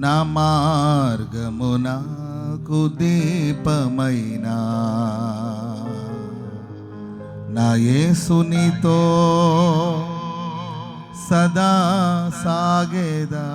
నా మార్గమునకు దీపమైనా. నా యేసునితో సదా సాగేదా.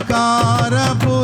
గాఢంధకారపు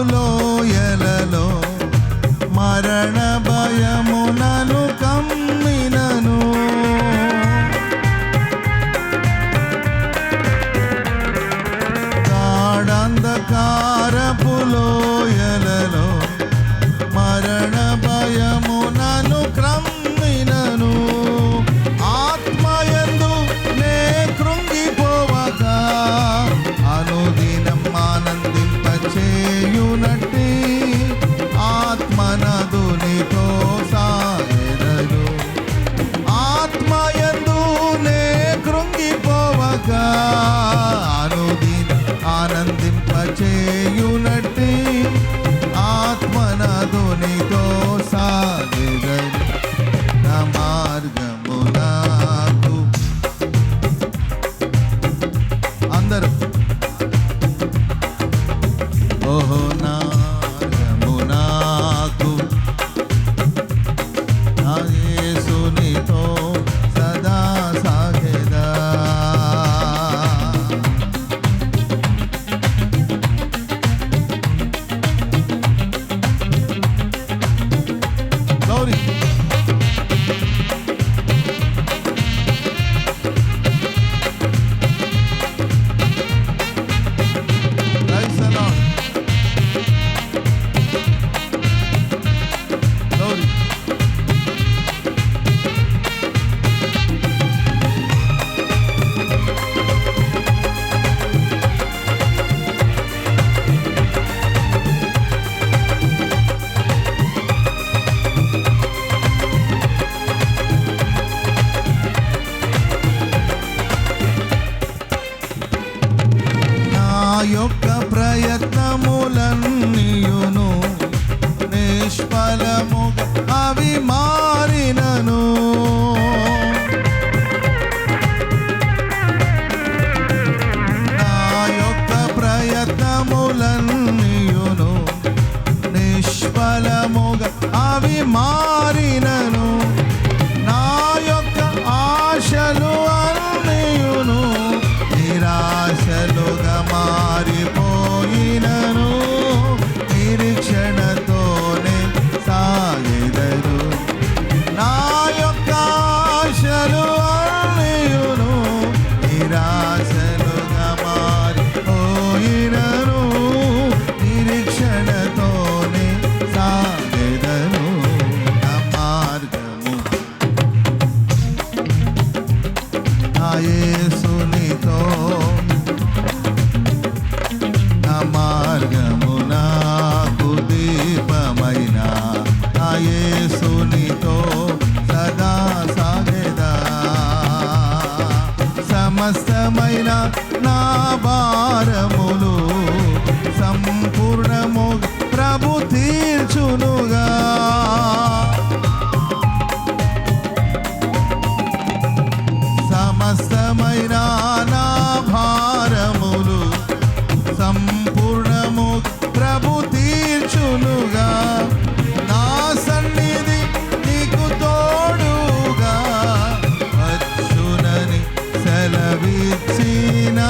తవిచ్చినా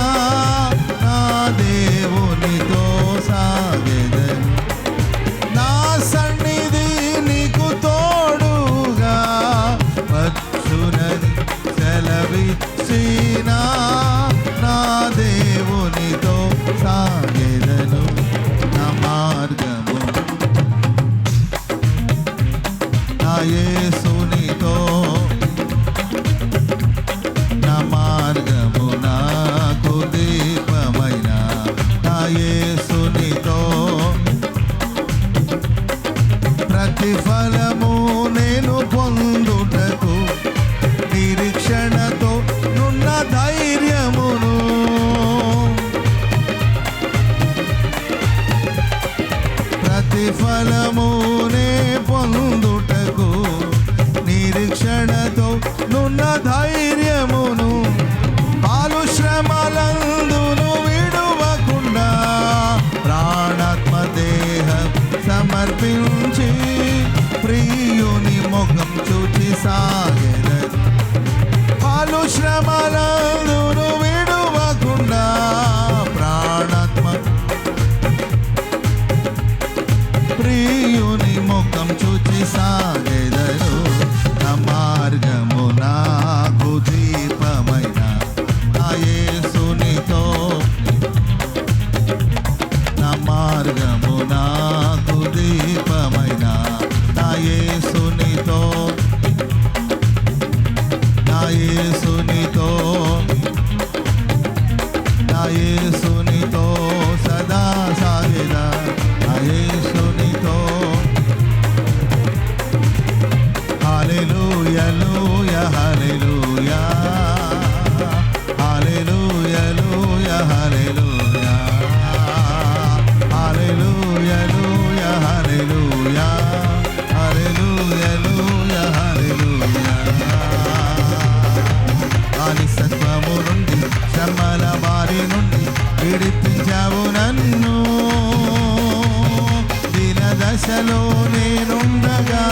सा విడిపించావు నన్ను. దీన దశలో నేనుండగా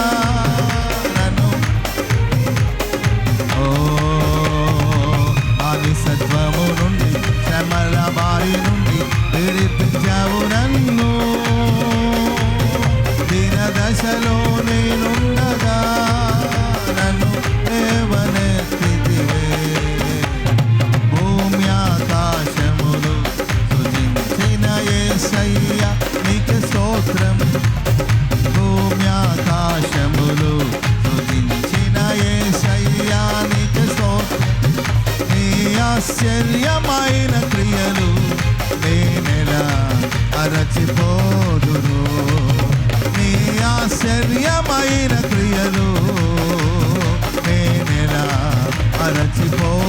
Eternity Home.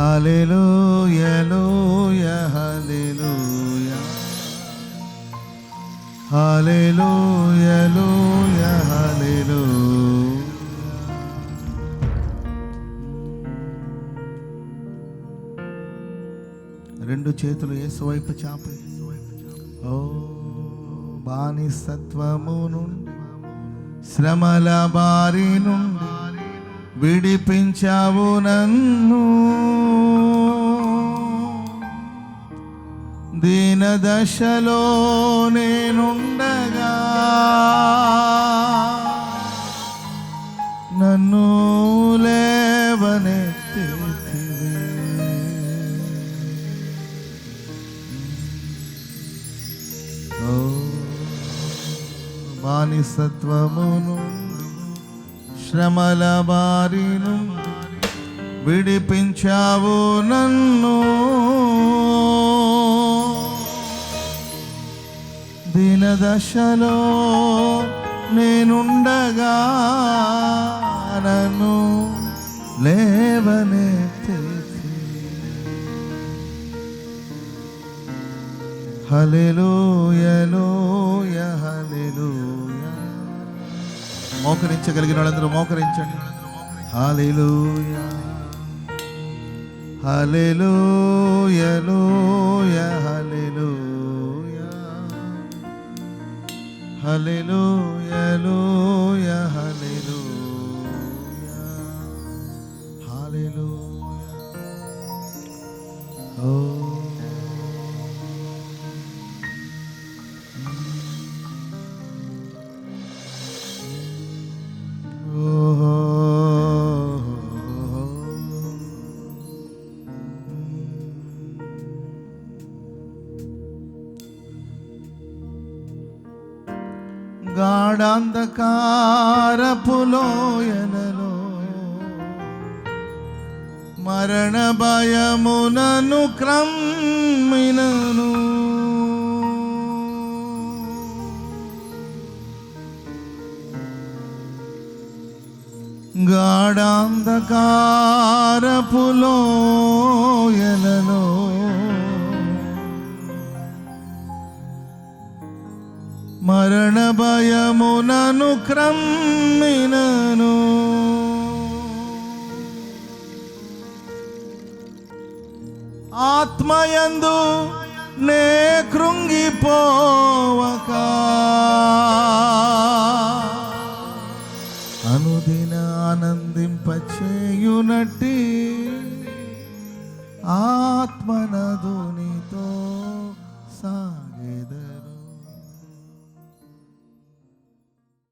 హల్లెలూయా హల్లెలూయా హల్లెలూయా. హల్లెలూయా రెండు చేతులు యేసు వైపు చాపి ఓ బానిసత్వము నుండి శ్రమల బారి నుండి విడిపించావు నన్ను. దీన దశలో నేనుండగా నన్ను లేవనెత్తి బానిసత్వమును శ్రమల బారిను విడిపించావు నన్ను. దినదశలో నేనుండగా నన్ను లేవనెత్తి హల్లెలూయలోయ హల్లెలూయ. మోకరించగలిగిన వాళ్ళందరూ మోకరించండి. హల్లెలూయ. హల్లెలూయలోయ హల్లెలూయ హల్లెలూయలోయ హల్లెలూయ. హల్లెలూయ. ఓ అంధకారపులోయనలో మరణ భయమునను క్రమ్మినను. గాఢాంధకారపులోయనలో మరణ భయమునను క్రమ్మినను ఆత్మయందు నే కృంగిపోవక అనుదిన ఆనందింపచేయునట్టి ఆత్మ